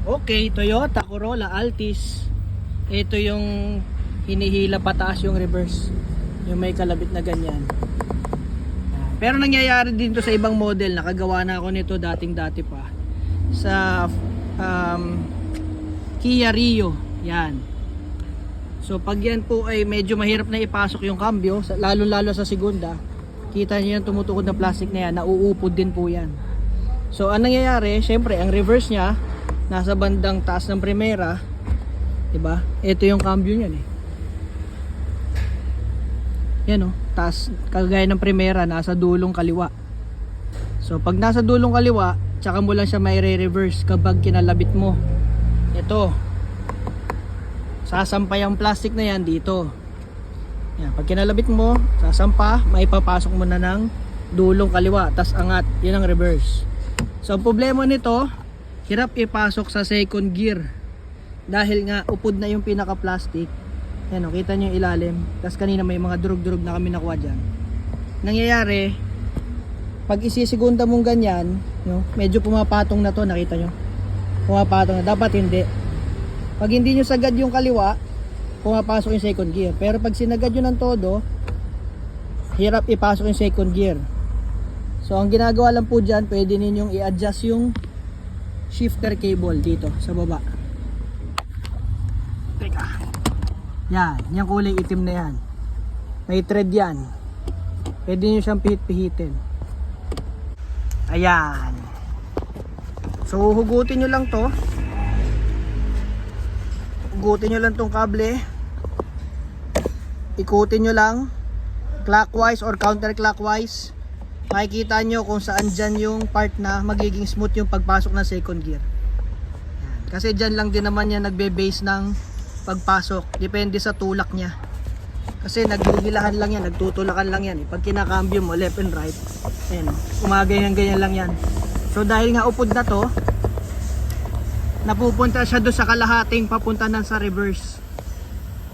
Okay, Toyota Corolla Altis. Ito yung hinihila pataas yung reverse. Yung may kalabit na ganyan. Pero nangyayari din to sa ibang model. Nakagawa na ako nito dating dati pa. Sa um, Kia Rio. Yan. So pag yan po ay medyo mahirap na ipasok yung cambio, lalo-lalo sa segunda, kita niyo yung tumutukod na plastic na yan, nauupod din po yan. So ang nangyayari, syempre ang reverse niya nasa bandang taas ng primera, 'di ba? Ito yung cambio niyan eh. Yan oh, taas kagaya ng primera nasa dulong kaliwa. So pag nasa dulong kaliwa, tsaka mo lang siya may reverse kapag kinalabit mo. Ito. Sasampay ang plastic na yan dito. Yan, pag kinalabit mo, sasampa, maipapasok mo na ng dulong kaliwa, tas angat, yun ang reverse. So ang problema nito, hirap ipasok sa second gear. Dahil nga upod na yung pinaka plastic. Yan o, kita nyo yung ilalim. Tas kanina may mga durug-durug na kami nakuha dyan. Nangyayari, pag isisigunda mong ganyan, no, medyo pumapatong na to, nakita nyo? Pumapatong na, dapat hindi. Pag hindi nyo sagad yung kaliwa, pumapasok yung second gear. Pero pag sinagad nyo ng todo, hirap ipasok yung second gear. So ang ginagawa lang po dyan, pwede ninyong i-adjust yung shifter cable dito sa baba. Teka. Yan, yung kulay itim na yan. May thread yan. Pwede nyo siyang pihit-pihitin. Ayan. So hugutin nyo lang to. Hugutin nyo lang tong kable. Ikutin nyo lang clockwise or counterclockwise makikita nyo kung saan dyan yung part na magiging smooth yung pagpasok ng second gear. Yan. kasi dyan lang din naman yan nagbe-base ng pagpasok. Depende sa tulak nya kasi naghihilahan lang yan nagtutulakan lang yan. Eh. pag kinakambyo mo left and right ayan, umaganyan ganyan lang yan. So dahil nga upod na to napupunta siya doon sa kalahating papunta na sa reverse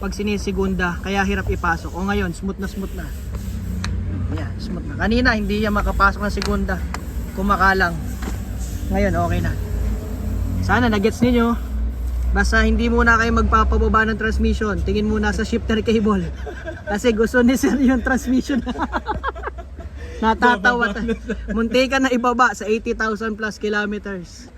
pag sinisigunda kaya hirap ipasok. O ngayon smooth na smooth na Ayan, smooth na. Kanina hindi niya makapasok ng segunda. Kumakalang. Ngayon okay na. Sana nagets ninyo. Basta hindi muna kayo magpapababa ng transmission. Tingin muna sa shifter cable. Kasi gusto ni sir yung transmission. Natatawa. ta- Munti ka na ibaba sa 80,000 plus kilometers.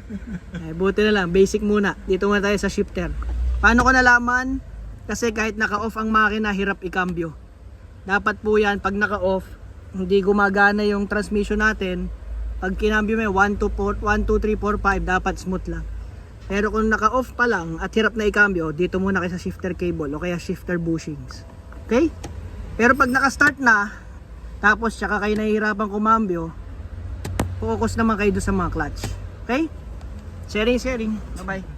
Eh, buti na lang, basic muna. Dito muna tayo sa shifter. Paano ko nalaman? Kasi kahit naka-off ang makina, hirap ikambyo. Dapat po yan, pag naka-off, hindi gumagana yung transmission natin. Pag kinambyo mo 1, 2, 4, 1, 2, 3, 4, 5, dapat smooth lang. Pero kung naka-off pa lang at hirap na ikambyo, dito muna kayo sa shifter cable o kaya shifter bushings. Okay? Pero pag naka-start na, tapos tsaka kayo nahihirapan kumambyo, focus naman kayo doon sa mga clutch. Okay? Sharing, sharing. Bye-bye.